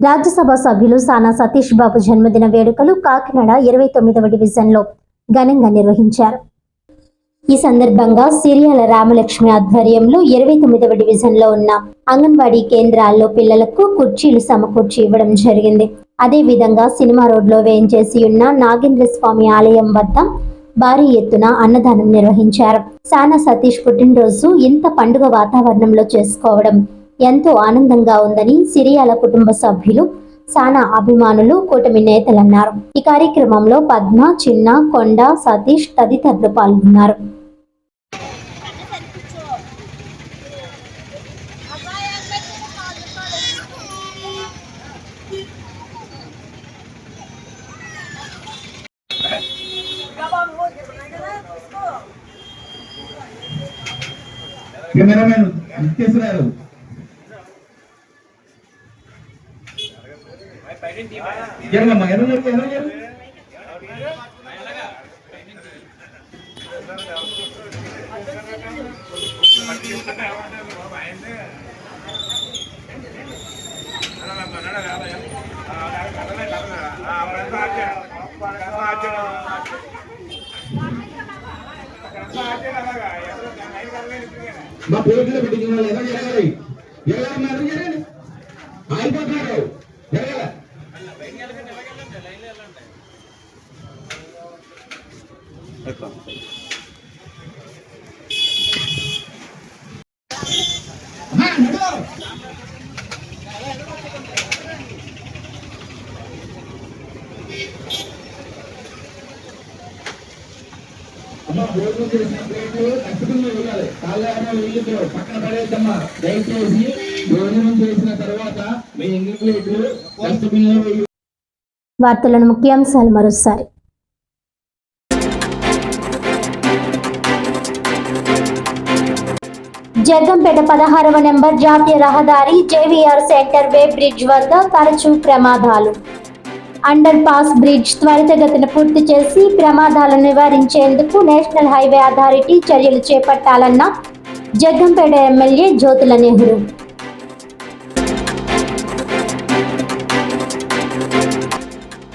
రాజ్యసభ సభ్యులు సానా సతీష్ బాబు జన్మదిన వేడుకలు కాకినాడ ఇరవై తొమ్మిదవ డివిజన్లో ఘనంగా నిర్వహించారు. ఈ సందర్భంగా సిరియాల రామలక్ష్మి ఆధ్వర్యంలో ఇరవై తొమ్మిదవ డివిజన్లో ఉన్న అంగన్వాడీ కేంద్రాల్లో పిల్లలకు కుర్చీలు సమకూర్చి ఇవ్వడం జరిగింది. అదే విధంగా సినిమా రోడ్లో వేయించేసి ఉన్న నాగేంద్ర స్వామి ఆలయం వద్ద భారీ ఎత్తున అన్నదానం నిర్వహించారు. సానా సతీష్ పుట్టినరోజు ఇంత పండుగ వాతావరణంలో చేసుకోవడం ఎంతో ఆనందంగా ఉందని సిరియాల కుటుంబ సభ్యులు సానా అభిమానులు కూటమి నేతలన్నారు. ఈ కార్యక్రమంలో పద్మ చిన్న కొండ సతీష్ తదితరులు పాల్గొన్నారు. కెమెరామెన్ నిత్యేష్ గారు జరగమ్మా ఎర్ర జరుగు ఎర్ర జరుగు మా ప్లేట్లో పెట్టించిన వాళ్ళు జరగాలి ఎర్రమ్మా ఎర్ర జరగండి ఆగిపోతున్నారు పక్కన పడేద్దమ్మా. దయచేసి భోజనం చేసిన తర్వాత మీ ఇంగ్లీష్ ప్లేట్లు డస్ట్బిన్లో వేయాలి వార్తలను ముఖ్యాంశాలు మరోసారి. జగ్గంపేట పదహారవ నెంబర్ జాతీయ రహదారి జేవీఆర్ సెంటర్ వే బ్రిడ్జ్ వద్ద తరచూ ప్రమాదాలు. అండర్ పాస్ బ్రిడ్జ్ త్వరితగతిన పూర్తి చేసి ప్రమాదాలను నివారించేందుకు నేషనల్ హైవే అథారిటీ చర్యలు చేపట్టాలన్న జగ్గంపేట ఎమ్మెల్యే జ్యోతుల నెహ్రూ.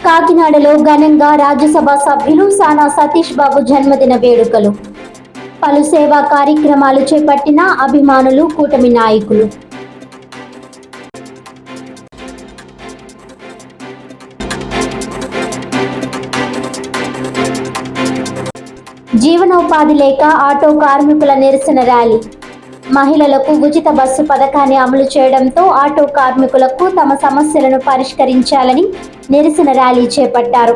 కాకినాడలో ఘనంగా రాజ్యసభ సభ్యులు సానా సతీష్ బాబు జన్మదిన వేడుకలు. పలు సేవా కార్యక్రమాలు చేపట్టిన అభిమానులు కూటమి నాయకులు. జీవనోపాధి లేక ఆటో కార్మికుల నిరసన ర్యాలీ. మహిళలకు ఉచిత బస్సు పథకాన్ని అమలు చేయడంతో ఆటో కార్మికులకు తమ సమస్యలను పరిష్కరించాలని నిరసన ర్యాలీ చేపట్టారు.